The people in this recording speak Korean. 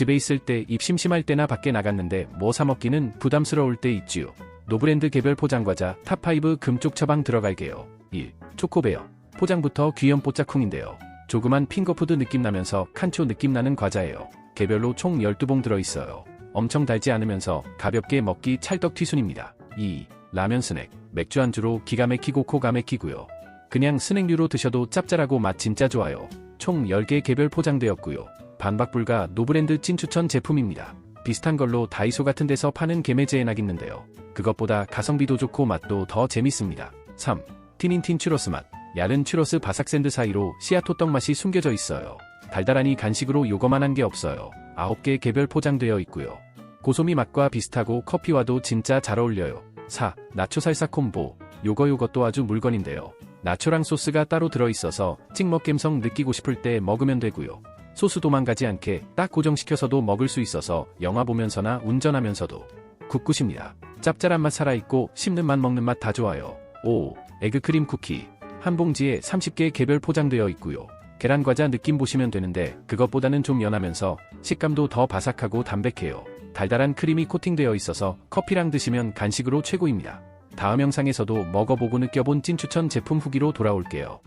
집에 있을 때 입 심심할 때나 밖에 나갔는데 뭐 사 먹기는 부담스러울 때 있지요. 노브랜드 개별 포장과자 탑5 금쪽 처방 들어갈게요. 1. 초코베어. 포장부터 귀염 뽀짝쿵인데요. 조그만 핑거푸드 느낌 나면서 칸초 느낌 나는 과자예요. 개별로 총 12봉 들어있어요. 엄청 달지 않으면서 가볍게 먹기 찰떡 튀순입니다. 2. 라면 스낵. 맥주 안주로 기가 막히고 코가 막히고요. 그냥 스낵류로 드셔도 짭짤하고 맛 진짜 좋아요. 총 10개 개별 포장되었고요. 반박 불가 노브랜드 찐 추천 제품입니다. 비슷한 걸로 다이소 같은 데서 파는 개매제에 낙 있는데요. 그것보다 가성비도 좋고 맛도 더 재밌습니다. 3. 티닌틴 추러스 맛. 얇은 추러스 바삭 샌드 사이로 씨앗호떡 맛이 숨겨져 있어요. 달달하니 간식으로 요거만 한 게 없어요. 9개 개별 포장되어 있고요. 고소미 맛과 비슷하고 커피와도 진짜 잘 어울려요. 4. 나초 살사 콤보. 요거 요것도 아주 물건인데요. 나초랑 소스가 따로 들어있어서 찍먹 감성 느끼고 싶을 때 먹으면 되고요. 소스 도망가지 않게 딱 고정시켜서도 먹을 수 있어서 영화 보면서나 운전하면서도 굿굿입니다. 짭짤한 맛 살아있고 씹는 맛 먹는 맛 다 좋아요. 5. 에그크림 쿠키. 한 봉지에 30개 개별 포장되어 있고요. 계란 과자 느낌 보시면 되는데 그것보다는 좀 연하면서 식감도 더 바삭하고 담백해요. 달달한 크림이 코팅되어 있어서 커피랑 드시면 간식으로 최고입니다. 다음 영상에서도 먹어보고 느껴본 찐 추천 제품 후기로 돌아올게요.